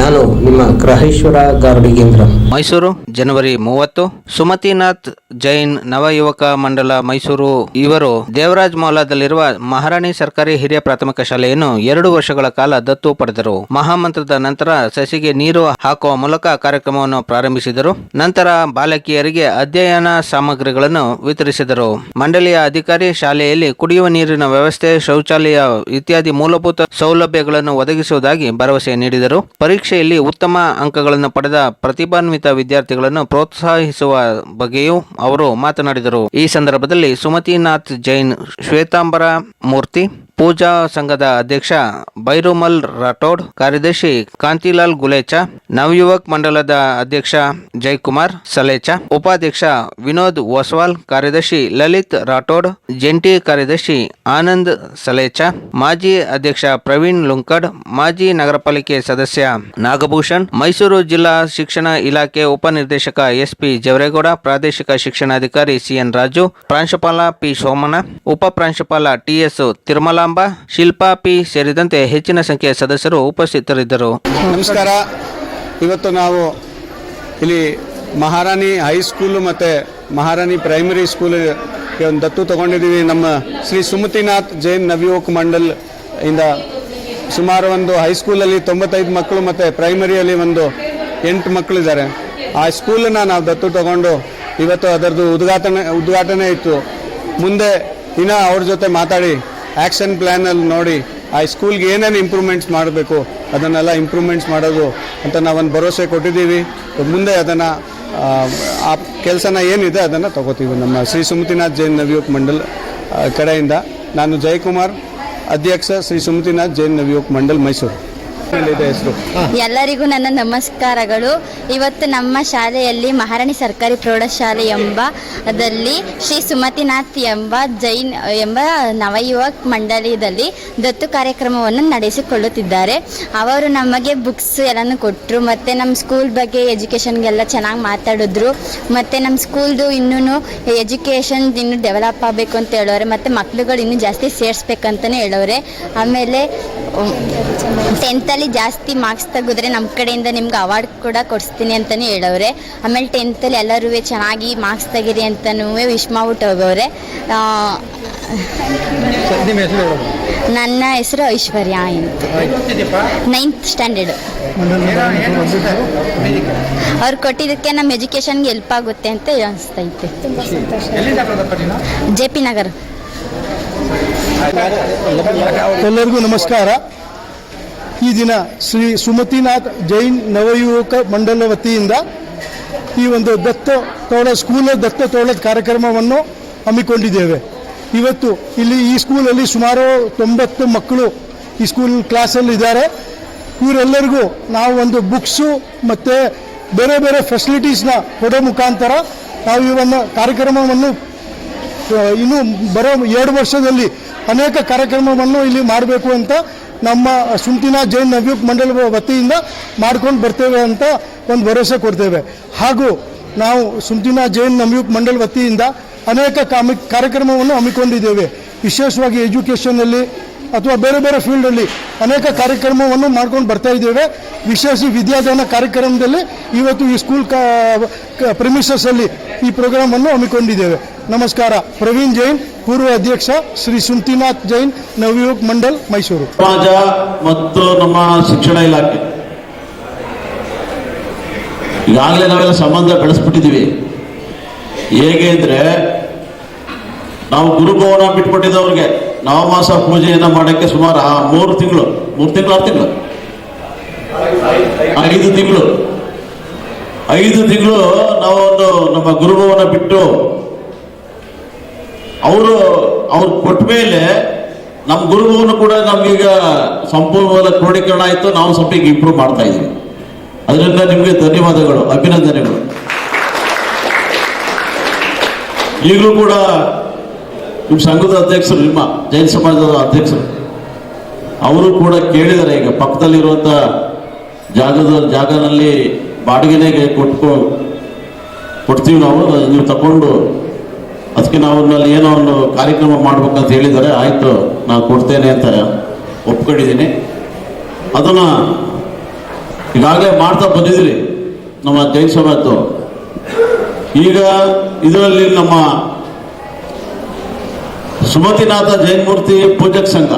ನಾನು ನಿಮ್ಮ ಗ್ರಹೇಶ್ವರ ಗಾರ್ಡಿಗೇಂದ್ರ ಮೈಸೂರು, ಜನವರಿ ಮೂವತ್ತು. ಸುಮತಿನಾಥ್ ಜೈನ್ ನವಯುವಕ ಮಂಡಲ ಮೈಸೂರು. ಇವರು ದೇವರಾಜ್ ಮೌಲಾದಲ್ಲಿರುವ ಮಹಾರಾಣಿ ಸರ್ಕಾರಿ ಹಿರಿಯ ಪ್ರಾಥಮಿಕ ಶಾಲೆಯನ್ನು ಎರಡು ವರ್ಷಗಳ ಕಾಲ ದತ್ತು ಪಡೆದರು. ಮಹಾಮಂತ್ರದ ನಂತರ ಸಸಿಗೆ ನೀರು ಹಾಕುವ ಮೂಲಕ ಕಾರ್ಯಕ್ರಮವನ್ನು ಪ್ರಾರಂಭಿಸಿದರು. ನಂತರ ಬಾಲಕಿಯರಿಗೆ ಅಧ್ಯಯನ ಸಾಮಗ್ರಿಗಳನ್ನು ವಿತರಿಸಿದರು. ಮಂಡಳಿಯ ಅಧಿಕಾರಿ ಶಾಲೆಯಲ್ಲಿ ಕುಡಿಯುವ ನೀರಿನ ವ್ಯವಸ್ಥೆ, ಶೌಚಾಲಯ ಇತ್ಯಾದಿ ಮೂಲಭೂತ ಸೌಲಭ್ಯಗಳನ್ನು ಒದಗಿಸುವುದಾಗಿ ಭರವಸೆ ನೀಡಿದರು. ಪರೀಕ್ಷೆಯಲ್ಲಿ ಉತ್ತಮ ಅಂಕಗಳನ್ನು ಪಡೆದ ಪ್ರತಿಭಾನ್ವಿತ ವಿದ್ಯಾರ್ಥಿಗಳನ್ನು ಪ್ರೋತ್ಸಾಹಿಸುವ ಬಗ್ಗೆಯೂ ಅವರು ಮಾತನಾಡಿದರು. ಈ ಸಂದರ್ಭದಲ್ಲಿ ಸುಮತಿನಾಥ್ ಜೈನ್ ಶ್ವೇತಾಂಬರ ಮೂರ್ತಿ ಪೂಜಾ ಸಂಘದ ಅಧ್ಯಕ್ಷ ಬೈರುಮಲ್ ರಾಠೋಡ್, ಕಾರ್ಯದರ್ಶಿ ಕಾಂತಿಲಾಲ್ ಗುಲೇಚಾ, ನವಯುವಕ್ ಮಂಡಲದ ಅಧ್ಯಕ್ಷ ಜಯಕುಮಾರ್ ಸಲೇಚಾ, ಉಪಾಧ್ಯಕ್ಷ ವಿನೋದ್ ಓಸ್ವಾಲ್ ಕಾರ್ಯದರ್ಶಿ ಲಲಿತ್ ರಾಠೋಡ್, ಜಂಟಿ ಕಾರ್ಯದರ್ಶಿ ಆನಂದ್ ಸಲೇಚಾ, ಮಾಜಿ ಅಧ್ಯಕ್ಷ ಪ್ರವೀಣ್ ಲುಂಕಡ್, ಮಾಜಿ ನಗರ ಪಾಲಿಕೆ ಸದಸ್ಯ ನಾಗಭೂಷಣ್, ಮೈಸೂರು ಜಿಲ್ಲಾ ಶಿಕ್ಷಣ ಇಲಾಖೆ ಉಪನಿರ್ದೇಶಕ ಎಸ್ಪಿ ಜವರೇಗೌಡ, ಪ್ರಾದೇಶಿಕ ಶಿಕ್ಷಣಾಧಿಕಾರಿ ಸಿಎನ್ ರಾಜು, ಪ್ರಾಂಶುಪಾಲ ಪಿ ಸೋಮನ ಉಪ ಪ್ರಾಂಶುಪಾಲ ಟಿಎಸ್ ತಿರುಮಲಾಂಬ ಶಿಲ್ಪಾ ಪಿ ಸೇರಿದಂತೆ ಹೆಚ್ಚಿನ ಸಂಖ್ಯೆಯ ಸದಸ್ಯರು ಉಪಸ್ಥಿತರಿದ್ದರು. ನಮಸ್ಕಾರ. ಇವತ್ತು ನಾವು ಇಲ್ಲಿ ಮಹಾರಾಣಿ ಹೈಸ್ಕೂಲು ಮತ್ತು ಮಹಾರಾಣಿ ಪ್ರೈಮರಿ ಸ್ಕೂಲಿಗೆ ಒಂದು ದತ್ತು ತಗೊಂಡಿದ್ದೀವಿ. ನಮ್ಮ ಶ್ರೀ ಸುಮತಿನಾಥ್ ಜೈನ್ ನವಯುವಕ್ ಮಂಡಲ್ ಇಂದ ಸುಮಾರು ಒಂದು ಹೈಸ್ಕೂಲಲ್ಲಿ ತೊಂಬತ್ತೈದು ಮಕ್ಕಳು ಮತ್ತು ಪ್ರೈಮರಿಯಲ್ಲಿ ಒಂದು ಎಂಟು ಮಕ್ಕಳಿದ್ದಾರೆ ಆ ಸ್ಕೂಲನ್ನು ನಾವು ದತ್ತು ತಗೊಂಡು ಇವತ್ತು ಅದರದ್ದು ಉದ್ಘಾಟನೆ ಉದ್ಘಾಟನೆ ಇತ್ತು. ಮುಂದೆ ಇನ್ನೂ ಅವ್ರ ಜೊತೆ ಮಾತಾಡಿ ಆ್ಯಕ್ಷನ್ ಪ್ಲ್ಯಾನಲ್ಲಿ ನೋಡಿ ಆ ಸ್ಕೂಲ್ಗೆ ಏನೇನು ಇಂಪ್ರೂವ್ಮೆಂಟ್ಸ್ ಮಾಡಬೇಕು, ಅದನ್ನೆಲ್ಲ ಇಂಪ್ರೂವ್ಮೆಂಟ್ಸ್ ಮಾಡೋದು ಅಂತ ನಾವೊಂದು ಭರವಸೆ ಕೊಟ್ಟಿದ್ದೀವಿ. ಮುಂದೆ ಅದನ್ನು, ಆ ಕೆಲಸನ ಏನಿದೆ ಅದನ್ನು ತಗೋತೀವಿ ನಮ್ಮ ಶ್ರೀ ಸುಮತಿನಾಥ್ ಜೈನ್ ನವಯುವಕ್ ಮಂಡಲ್ ಕಡೆಯಿಂದ. ನಾನು ಜಯಕುಮಾರ್, ಅಧ್ಯಕ್ಷ ಶ್ರೀ ಸುಮತಿನಾಥ್ ಜೈನ್ ನವಯುವಕ್ ಮಂಡಲ್ ಮೈಸೂರು. ಎಲ್ಲರಿಗೂ ನನ್ನ ನಮಸ್ಕಾರಗಳು. ಇವತ್ತು ನಮ್ಮ ಶಾಲೆಯಲ್ಲಿ ಮಹಾರಾಣಿ ಸರ್ಕಾರಿ ಪ್ರೌಢಶಾಲೆ ಎಂಬ ಅದರಲ್ಲಿ ಶ್ರೀ ಸುಮತಿನಾಥ್ ಎಂಬ ಜೈನ್ ಎಂಬ ನವಯುವಕ್ ಮಂಡಳಿಯಲ್ಲಿ ದತ್ತು ಕಾರ್ಯಕ್ರಮವನ್ನು ನಡೆಸಿಕೊಳ್ಳುತ್ತಿದ್ದಾರೆ. ಅವರು ನಮಗೆ ಬುಕ್ಸ್ ಎಲ್ಲನೂ ಕೊಟ್ಟರು ಮತ್ತು ನಮ್ಮ ಸ್ಕೂಲ್ ಬಗ್ಗೆ ಎಜುಕೇಷನ್ಗೆಲ್ಲ ಚೆನ್ನಾಗಿ ಮಾತಾಡಿದ್ರು, ಮತ್ತು ನಮ್ಮ ಸ್ಕೂಲ್ದು ಇನ್ನೂ ಎಜುಕೇಷನ್ ಇನ್ನೂ ಡೆವಲಪ್ ಆಗಬೇಕು ಅಂತ ಹೇಳೋರೆ, ಮತ್ತು ಮಕ್ಳುಗಳು ಇನ್ನೂ ಜಾಸ್ತಿ ಸೇರಿಸ್ಬೇಕಂತಲೇ ಹೇಳೋರೆ. ಆಮೇಲೆ ಟೆಂತಲ್ಲಿ ಜಾಸ್ತಿ ಮಾರ್ಕ್ಸ್ ತೆಗೆದ್ರೆ ನಮ್ಮ ಕಡೆಯಿಂದ ನಿಮ್ಗೆ ಅವಾರ್ಡ್ ಕೂಡ ಕೊಡಿಸ್ತೀನಿ ಅಂತಲೇ ಹೇಳೋರೆ ಆಮೇಲೆ ಟೆಂತಲ್ಲಿ ಎಲ್ಲರೂ ಚೆನ್ನಾಗಿ ಮಾರ್ಕ್ಸ್ ತೆಗೀರಿ ಅಂತನೂ ವಿಶ್ ಮಾಡ್ಬಿಟ್ಟು ಹೋಗವ್ರೆ ನನ್ನ ಹೆಸರು ಐಶ್ವರ್ಯ ಅಂತ. ನೈನ್ತ್ ಸ್ಟ್ಯಾಂಡರ್ಡ್ ಅವ್ರು ಕೊಟ್ಟಿದ್ದಕ್ಕೆ ನಮ್ಮ ಎಜುಕೇಷನ್ಗೆ ಹೆಲ್ಪ್ ಆಗುತ್ತೆ ಅಂತ ಅನಿಸ್ತೈತೆ. J P Nagar. ಎಲ್ಲರಿಗೂ ನಮಸ್ಕಾರ. ಈ ದಿನ ಶ್ರೀ ಸುಮತಿನಾಥ್ ಜೈನ್ ನವಯುವಕ ಮಂಡಲ ವತಿಯಿಂದ ಈ ಒಂದು ದತ್ತ ತೋಳ, ಸ್ಕೂಲ್ ದತ್ತ ತೋಳದ ಕಾರ್ಯಕ್ರಮವನ್ನು ಹಮ್ಮಿಕೊಂಡಿದ್ದೇವೆ. ಇವತ್ತು ಇಲ್ಲಿ ಈ ಸ್ಕೂಲಲ್ಲಿ ಸುಮಾರು ತೊಂಬತ್ತು ಮಕ್ಕಳು ಈ ಸ್ಕೂಲ್ ಕ್ಲಾಸಲ್ಲಿ ಇದ್ದಾರೆ. ಇವರೆಲ್ಲರಿಗೂ ನಾವು ಒಂದು ಬುಕ್ಸು ಮತ್ತು ಬೇರೆ ಬೇರೆ ಫೆಸಿಲಿಟೀಸ್ನ ಕೊಡೋ ಮುಖಾಂತರ ನಾವು ಈ ಒಂದು ಕಾರ್ಯಕ್ರಮವನ್ನು ಇನ್ನು ಬರೋ ಎರಡು ವರ್ಷದಲ್ಲಿ ಅನೇಕ ಕಾರ್ಯಕ್ರಮವನ್ನು ಇಲ್ಲಿ ಮಾಡಬೇಕು ಅಂತ ನಮ್ಮ ಸುಂಟಿನ ಜೈನ್ ನವ್ಯುಕ್ ಮಂಡಲ ವತಿಯಿಂದ ಮಾಡ್ಕೊಂಡು ಬರ್ತೇವೆ ಅಂತ ಒಂದು ಭರವಸೆ ಕೊಡ್ತೇವೆ. ಹಾಗೂ ನಾವು ಸುಂಟಿನ ಜೈನ್ ನವ್ಯುಕ್ ಮಂಡಲ್ ವತಿಯಿಂದ ಅನೇಕ ಕಾಮಿ ಕಾರ್ಯಕ್ರಮವನ್ನು ಹಮ್ಮಿಕೊಂಡಿದ್ದೇವೆ. ವಿಶೇಷವಾಗಿ ಎಜುಕೇಷನಲ್ಲಿ ಅಥವಾ ಬೇರೆ ಬೇರೆ ಫೀಲ್ಡಲ್ಲಿ ಅನೇಕ ಕಾರ್ಯಕ್ರಮವನ್ನು ಮಾಡ್ಕೊಂಡು ಬರ್ತಾ ಇದ್ದೇವೆ. ವಿಶೇಷ ವಿದ್ಯಾದಾನ ಕಾರ್ಯಕ್ರಮದಲ್ಲಿ ಇವತ್ತು ಈ ಸ್ಕೂಲ್ ಪ್ರಿಮಿಸಸ್ಸಲ್ಲಿ ಈ ಪ್ರೋಗ್ರಾಮನ್ನು ಹಮ್ಮಿಕೊಂಡಿದ್ದೇವೆ. ನಮಸ್ಕಾರ. ಪ್ರವೀಣ್ ಜೈನ್, ಪೂರ್ವ ಅಧ್ಯಕ್ಷ ಶ್ರೀ ಸುಂತಿನಾಥ್ ಜೈನ್ ನವಯುವಕ್ ಮಂಡಲ್, ಮೈಸೂರು. ಸಮಾಜ ಮತ್ತು ನಮ್ಮ ಶಿಕ್ಷಣ ಇಲಾಖೆ. ಈಗಾಗಲೇ ನಾವೆಲ್ಲ ಸಂಬಂಧ ಬೆಳೆಸ್ಬಿಟ್ಟಿದ್ದೀವಿ ಹೇಗೆ ಅಂದರೆ, ನಾವು ಗುರುಭವನ ಬಿಟ್ಬಿಟ್ಟಿದ್ದವ್ರಿಗೆ ನವಮಾಸ ಪೂಜೆಯನ್ನು ಮಾಡೋಕ್ಕೆ ಸುಮಾರು ಮೂರು ತಿಂಗಳು ಮೂರು ತಿಂಗಳು, ಆರು ತಿಂಗಳು. ಐದು ತಿಂಗಳು. ಐದು ತಿಂಗಳು ನಾವೊಂದು ನಮ್ಮ ಗುರುಭವನ ಬಿಟ್ಟು ಅವರು, ಅವ್ರು ಕೊಟ್ಟ ಮೇಲೆ ನಮ್ಮ ಗುರುಭವನ ಕೂಡ ನಮ್ಗೀಗ ಸಂಪೂರ್ಣವಾದ ಕ್ರೋಢೀಕರಣ ಆಯಿತು. ನಾವು ಸ್ವಲ್ಪ ಈಗ ಇಂಪ್ರೂವ್ ಮಾಡ್ತಾ ಇದ್ದೀವಿ. ಅದರಿಂದ ನಿಮಗೆ ಧನ್ಯವಾದಗಳು, ಅಭಿನಂದನೆಗಳು. ಈಗಲೂ ಕೂಡ ನಿಮ್ಮ ಸಂಘದ ಅಧ್ಯಕ್ಷರು, ನಿಮ್ಮ ಜೈನ ಸಮಾಜದ ಅಧ್ಯಕ್ಷರು, ಅವರು ಕೂಡ ಕೇಳಿದ್ದಾರೆ. ಈಗ ಪಕ್ಕದಲ್ಲಿರುವಂಥ ಜಾಗದ ಜಾಗದಲ್ಲಿ ಬಾಡಿಗೆನೆಗೆ ಕೊಟ್ಕೊ ಕೊಡ್ತೀವಿ ನಾವು. ನೀವು ತಗೊಂಡು ಅದಕ್ಕೆ ನಾವು ಅಲ್ಲಿ ಏನೋ ಒಂದು ಕಾರ್ಯಕ್ರಮ ಮಾಡ್ಬೇಕಂತ ಹೇಳಿದ್ದಾರೆ ಆಯಿತು ನಾನು ಕೊಡ್ತೇನೆ ಅಂತ ಒಪ್ಕೊಂಡಿದ್ದೀನಿ. ಅದನ್ನು ಈಗಾಗಲೇ ಮಾಡ್ತಾ ಬಂದಿದ್ರಿ ನಮ್ಮ ಜೈನ್ ಈಗ ಇದರಲ್ಲಿ ನಮ್ಮ ಸುಮತಿನಾಥ ಜೈನ್ಮೂರ್ತಿ ಪೂಜಕ ಸಂಘ.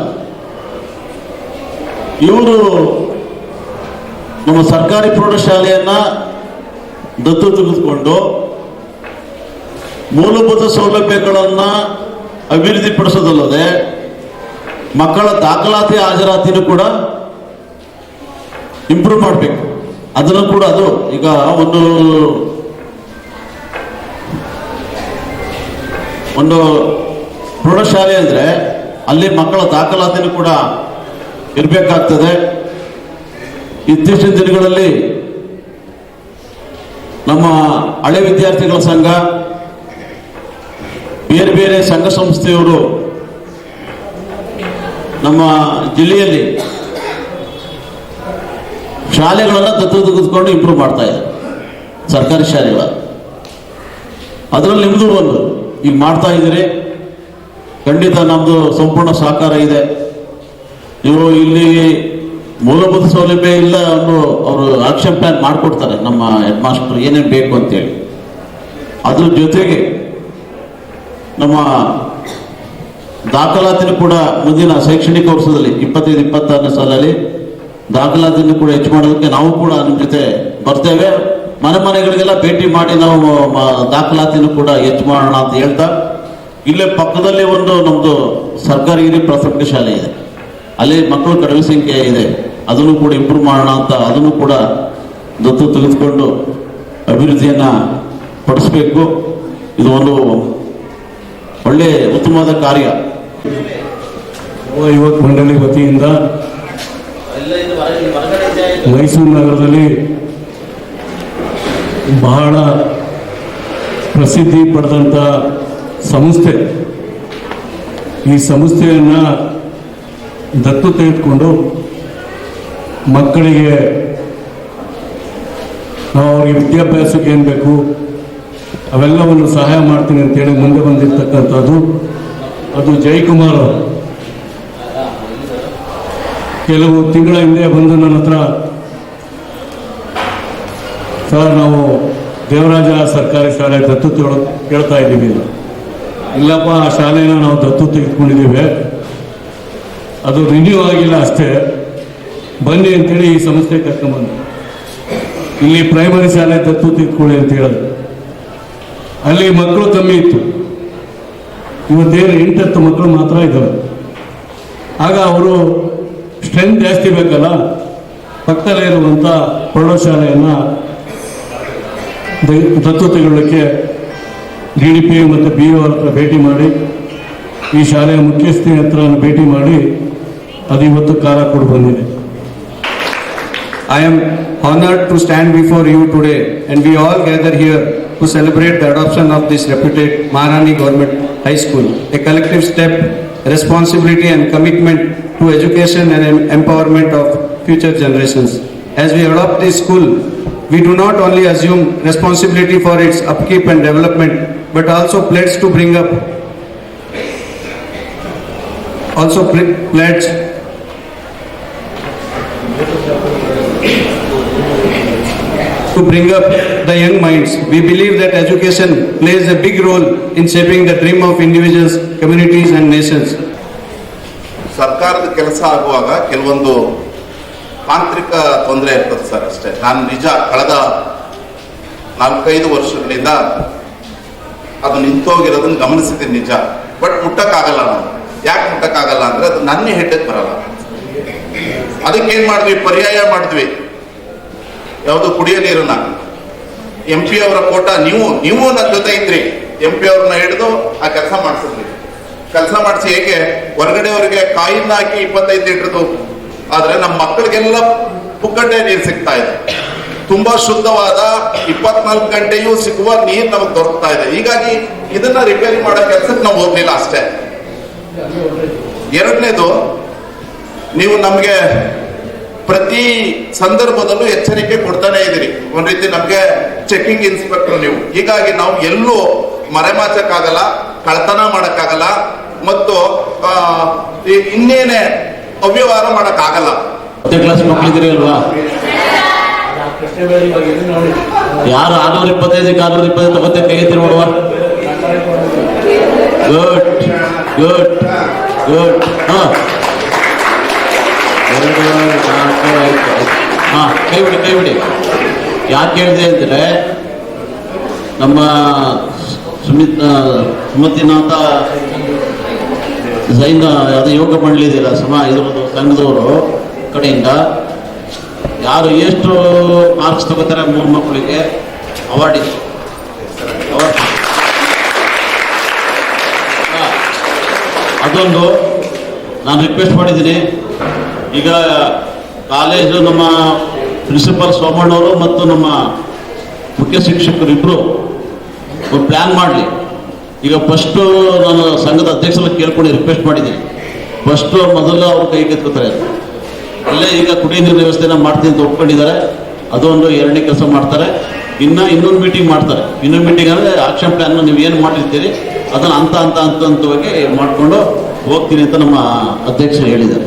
ಇವರು ನಮ್ಮ ಸರ್ಕಾರಿ ಪ್ರೌಢಶಾಲೆಯನ್ನ ದತ್ತು ತೆಗೆದುಕೊಂಡು ಮೂಲಭೂತ ಸೌಲಭ್ಯಗಳನ್ನು ಅಭಿವೃದ್ಧಿಪಡಿಸೋದಲ್ಲದೆ ಮಕ್ಕಳ ದಾಖಲಾತಿ ಹಾಜರಾತಿನೂ ಕೂಡ ಇಂಪ್ರೂವ್ ಮಾಡಬೇಕು. ಅದನ್ನು ಕೂಡ ಅದು, ಈಗ ಒಂದು ಒಂದು ಪ್ರೌಢಶಾಲೆ ಅಂದರೆ ಅಲ್ಲಿ ಮಕ್ಕಳ ದಾಖಲಾತಿನೂ ಕೂಡ ಇರಬೇಕಾಗ್ತದೆ. ಇತ್ತೀಚಿನ ದಿನಗಳಲ್ಲಿ ನಮ್ಮ ಹಳೆ ವಿದ್ಯಾರ್ಥಿಗಳ ಸಂಘ ಬೇರೆ ಬೇರೆ ಸಂಘ ಸಂಸ್ಥೆಯವರು ನಮ್ಮ ಜಿಲ್ಲೆಯಲ್ಲಿ ಶಾಲೆಗಳನ್ನು ದತ್ತು ತೆಗೆದುಕೊಂಡು ಇಂಪ್ರೂವ್ ಮಾಡ್ತಾ ಇದ್ದಾರೆ. ಸರ್ಕಾರಿ ಶಾಲೆಗಳ. ಅದರಲ್ಲಿ ನಿಮ್ಮದು ಒಂದು. ಈಗ ಮಾಡ್ತಾ ಇದ್ದೀರಿ. ಖಂಡಿತ ನಮ್ಮದು ಸಂಪೂರ್ಣ ಸಹಕಾರ ಇದೆ. ಇವರು ಇಲ್ಲಿ ಮೂಲಭೂತ ಸೌಲಭ್ಯ ಇಲ್ಲ ಒಂದು ಅವರು ಆಕ್ಷನ್ ಪ್ಲಾನ್ ಮಾಡಿಕೊಡ್ತಾರೆ. ನಮ್ಮ ಹೆಡ್ ಮಾಸ್ಟರ್ ಏನೇನು ಬೇಕು ಅಂತೇಳಿ. ಅದ್ರ ಜೊತೆಗೆ ನಮ್ಮ ದಾಖಲಾತಿನೂ ಕೂಡ ಮುಂದಿನ ಶೈಕ್ಷಣಿಕ ವರ್ಷದಲ್ಲಿ ಇಪ್ಪತ್ತೈದು, ಇಪ್ಪತ್ತಾರನೇ ಸಾಲಲ್ಲಿ ದಾಖಲಾತಿಯನ್ನು ಕೂಡ ಹೆಚ್ಚು ಮಾಡೋದಕ್ಕೆ ನಾವು ಕೂಡ ನಿಮ್ಮ ಜೊತೆ ಬರ್ತೇವೆ. ಮನೆ ಮನೆಗಳಿಗೆಲ್ಲ ಭೇಟಿ ಮಾಡಿ ನಾವು ದಾಖಲಾತಿನೂ ಕೂಡ ಹೆಚ್ಚು ಮಾಡೋಣ ಅಂತ ಹೇಳ್ತಾ, ಇಲ್ಲೇ ಪಕ್ಕದಲ್ಲಿ ಒಂದು ನಮ್ಮದು ಸರ್ಕಾರಿ ಹಿರಿಯ ಪ್ರಾಥಮಿಕ ಶಾಲೆ ಇದೆ. ಅಲ್ಲಿ ಮಕ್ಕಳು ಕಡಿಮೆ ಸಂಖ್ಯೆ ಇದೆ. ಅದನ್ನು ಕೂಡ ಇಂಪ್ರೂವ್ ಮಾಡೋಣ ಅಂತ ಅದನ್ನು ಕೂಡ ದತ್ತು ತೆಗೆದುಕೊಂಡು ಅಭಿವೃದ್ಧಿಯನ್ನು ಪಡಿಸ್ಬೇಕು. ಇದು ಒಂದು ಒಳ್ಳೆ ಉತ್ತಮವಾದ ಕಾರ್ಯ. ಯುವಕ ಮಂಡಳಿ ವತಿಯಿಂದ ಮೈಸೂರು ನಗರದಲ್ಲಿ ಬಹಳ ಪ್ರಸಿದ್ಧಿ ಪಡೆದಂಥ ಸಂಸ್ಥೆ. ಈ ಸಂಸ್ಥೆಯನ್ನ ದತ್ತು ತೆಗೆದುಕೊಂಡು ಮಕ್ಕಳಿಗೆ ನಾವು ಅವರಿಗೆ ವಿದ್ಯಾಭ್ಯಾಸಕ್ಕೆ ಏನು ಬೇಕು? ಅವೆಲ್ಲವನ್ನು ಸಹಾಯ ಮಾಡ್ತೀನಿ ಅಂತೇಳಿ ಮುಂದೆ ಬಂದಿರತಕ್ಕಂಥದ್ದು ಅದು ಜಯಕುಮಾರ್ ಕೆಲವು ತಿಂಗಳ ಹಿಂದೆ ಬಂದು ನನ್ನ ಹತ್ರ, ಸರ್, ನಾವು ದೇವರಾಜ ಸರ್ಕಾರಿ ಶಾಲೆ ದತ್ತು ಕೇಳ್ತಾ ಇದ್ದೀವಿ. ಇಲ್ಲಪ್ಪ, ಆ ಶಾಲೆನ ನಾವು ದತ್ತು ತೆಗೆದುಕೊಂಡಿದ್ದೀವಿ ಅದು ರಿನ್ಯೂ ಆಗಿಲ್ಲ ಅಷ್ಟೇ. ಬನ್ನಿ ಅಂತೇಳಿ ಈ ಸಂಸ್ಥೆ ಕರ್ಕೊಂಡ್ಬಂದು ಇಲ್ಲಿ ಪ್ರೈಮರಿ ಶಾಲೆ ದತ್ತು ತೆಗೆದುಕೊಳ್ಳಿ ಅಂತ ಹೇಳಿದ್ರು. ಅಲ್ಲಿ ಮಕ್ಕಳು ಕಮ್ಮಿ ಇತ್ತು. ಇವತ್ತೇನು ಎಂಟತ್ತು ಮಕ್ಕಳು ಮಾತ್ರ ಇದ್ದಾವೆ. ಆಗ ಅವರು ಸ್ಟ್ರೆಂತ್ ಜಾಸ್ತಿ ಬೇಕಲ್ಲ, ಪಕ್ಕದಲ್ಲೇ ಇರುವಂಥ ಪ್ರೌಢಶಾಲೆಯನ್ನು ದತ್ತು ತೆಗೊಳ್ಳೋಕ್ಕೆ ಡಿ ಡಿ ಪಿ ಮತ್ತು ಬಿ ಓ ಹತ್ರ ಭೇಟಿ ಮಾಡಿ, ಈ ಶಾಲೆಯ ಮುಖ್ಯಸ್ಥಿ ಹತ್ರ ಭೇಟಿ ಮಾಡಿ, ಅದು ಇವತ್ತು ಕಾಲ ಕೊಡು ಬಂದಿದೆ. I am honored to stand before you today and we all gather here to celebrate the adoption of this reputed Maharani Government High School, a collective step, responsibility and commitment to education and empowerment of future generations. As we adopt this school, we do not only assume responsibility for its upkeep and development, but also pledge to bring up also pledge to bring up the young minds. We believe that education plays a big role in shaping the dream of individuals, communities and nations. ಸರ್ಕಾರದ ಕೆಲಸ ಆಗುವಾಗ ಕೆಲವೊಂದು ತಾಂತ್ರಿಕ ತೊಂದರೆ ಇರ್ತದೆ sir ಅಷ್ಟೇ. ನಾನು ನಿಜ ಕಳೆದ ನಾಲ್ಕೈದು ವರ್ಷಗಳಿಂದ ಅದು ನಿಂತೋಗಿರೋದನ್ನ ಗಮನಿಸಿದ್ದೀನಿ ನಿಜ. ಬಟ್ ಮುಟ್ಟಕ್ಕಾಗಲ್ಲ ನಾವು ಯಾಕೆ ಮುಟ್ಟಕ್ಕಾಗಲ್ಲ ಅಂದ್ರೆ ಅದು ನನ್ನ ಹೆಡ್ಡಕ್ಕೆ ಬರಲ್ಲ. ಅದಕ್ಕೇನು ಮಾಡಿದ್ವಿ? ಪರ್ಯಾಯ ಮಾಡಿದ್ವಿ. ಯಾವುದು ಕುಡಿಯೋ ನೀರನ್ನ? ಎಂ ಪಿ ಅವರ ಕೋಟ, ನೀವು ನೀವು ನನ್ನ ಜೊತೆ ಇದ್ರಿ. ಎಂ ಪಿ ಅವ್ರನ್ನ ಹಿಡಿದು ಆ ಕೆಲಸ ಮಾಡಿಸಿದ್ರಿ. ಕೆಲಸ ಮಾಡಿಸಿ ಹೇಗೆ ಹೊರಗಡೆಯವರಿಗೆ ಕಾಯಿನ ಹಾಕಿ ಇಪ್ಪತ್ತೈದು ಲೀಟರ್ದು ಆದ್ರೆ ನಮ್ಮ ಮಕ್ಕಳಿಗೆಲ್ಲ ಪುಕ್ಕಟ್ಟೆ ನೀರು ಸಿಗ್ತಾ ಇದೆ. ತುಂಬಾ ಶುದ್ಧವಾದ ಇಪ್ಪತ್ನಾಲ್ಕು ಗಂಟೆಯೂ ಸಿಗುವ ನೀರು ನಮಗೆ ದೊರಕ್ತಾ ಇದೆ. ಹೀಗಾಗಿ ಇದನ್ನ ರಿಪೇರಿ ಮಾಡೋ ಕೆಲಸಕ್ಕೆ ನಾವು ಹೋಗ್ಲಿಲ್ಲ ಅಷ್ಟೇ. ಎರಡನೇದು, ನೀವು ನಮಗೆ ಪ್ರತಿ ಸಂದರ್ಭದಲ್ಲೂ ಎಚ್ಚರಿಕೆ ಕೊಡ್ತಾನೆ ಇದ್ದೀರಿ. ಒಂದ್ ರೀತಿ ನಮಗೆ ಚೆಕಿಂಗ್ ಇನ್ಸ್ಪೆಕ್ಟರ್ ನೀವು. ಹೀಗಾಗಿ ನಾವು ಎಲ್ಲೂ ಮರೆಮಾಚಕ್ಕಾಗಲ್ಲ ಕಳ್ತನ ಮಾಡಕ್ಕಾಗಲ್ಲ, ಮತ್ತು ಇನ್ನೇನೆ ಅವ್ಯವಹಾರ ಮಾಡೋಕ್ಕಾಗಲ್ಲ. ಕ್ಲಾಸ್ ಮಕ್ಕಳಿದ್ದೀರಿ ಅಲ್ವಾ? ಯಾರು ಆರ್ನೂರ ಇಪ್ಪತ್ತೈದಕ್ಕೆ ಆರ್ನೂರ ಇಪ್ಪತ್ತೈದು ತಗೋತೆ ಕೈ ಎತ್ತಿ ನೋಡುವ? ಗುಡ್ ಗುಡ್ ಗುಡ್ ಹಾ. ಎರಡು ನಾಲ್ಕು ಹಾ ಯಾಕೆ ಹೇಳಿದೆ ಅಂದರೆ ನಮ್ಮ ಸುಮಿತ್ ಸುಮತಿನಾಥ ಸೈನ್ ಅದು ಯೋಗ ಮಂಡಳಿ ಇದೆಯಲ್ಲ, ಸಮ ಇದ್ರದ್ದು ಸಂಘದವರು ಕಡೆಯಿಂದ ಯಾರು ಎಷ್ಟು ಮಾರ್ಕ್ಸ್ ತಗೋತಾರೆ ಮೂರು ಮಕ್ಕಳಿಗೆ ಅವಾರ್ಡ್ ಹಾ. ಅದೊಂದು ನಾನು ರಿಕ್ವೆಸ್ಟ್ ಮಾಡಿದ್ದೀನಿ. ಈಗ ಕಾಲೇಜು ನಮ್ಮ ಪ್ರಿನ್ಸಿಪಲ್ ಸೋಮಣ್ಣವರು ಮತ್ತು ನಮ್ಮ ಮುಖ್ಯ ಶಿಕ್ಷಕರು ಇಬ್ಬರು ಒಂದು ಪ್ಲ್ಯಾನ್ ಮಾಡಲಿ. ಈಗ ಫಸ್ಟು ನಾನು ಸಂಘದ ಅಧ್ಯಕ್ಷರ ಕೇಳ್ಕೊಂಡು ರಿಕ್ವೆಸ್ಟ್ ಮಾಡಿದ್ದೀನಿ. ಫಸ್ಟು ಮೊದಲು ಅವ್ರು ಕೈ ಕೆತ್ಕೋತಾರೆ. ಅಲ್ಲೇ ಈಗ ಕುಡಿಯ ನೀರಿನ ವ್ಯವಸ್ಥೆನ ಮಾಡ್ತೀನಿ ಅಂತ ಒಪ್ಕೊಂಡಿದ್ದಾರೆ. ಅದೊಂದು ಎರಡನೇ ಕೆಲಸ ಮಾಡ್ತಾರೆ. ಇನ್ನು ಇನ್ನೊಂದು ಮೀಟಿಂಗ್ ಮಾಡ್ತಾರೆ. ಇನ್ನೊಂದು ಮೀಟಿಂಗ್ ಅಂದರೆ ಆಕ್ಷನ್ ಪ್ಲ್ಯಾನ್ ನೀವು ಏನು ಮಾಡಿರ್ತೀರಿ, ಅದನ್ನು ಅಂತ ಅಂತ ಅಂತ ಹಂತವಾಗಿ ಮಾಡಿಕೊಂಡು ಹೋಗ್ತೀನಿ ಅಂತ ನಮ್ಮ ಅಧ್ಯಕ್ಷರು ಹೇಳಿದ್ದಾರೆ.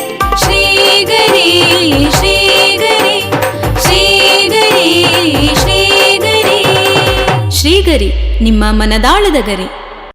ಶ್ರೀಗರಿ ನಿಮ್ಮ ಮನದಾಳದ ಗರಿ.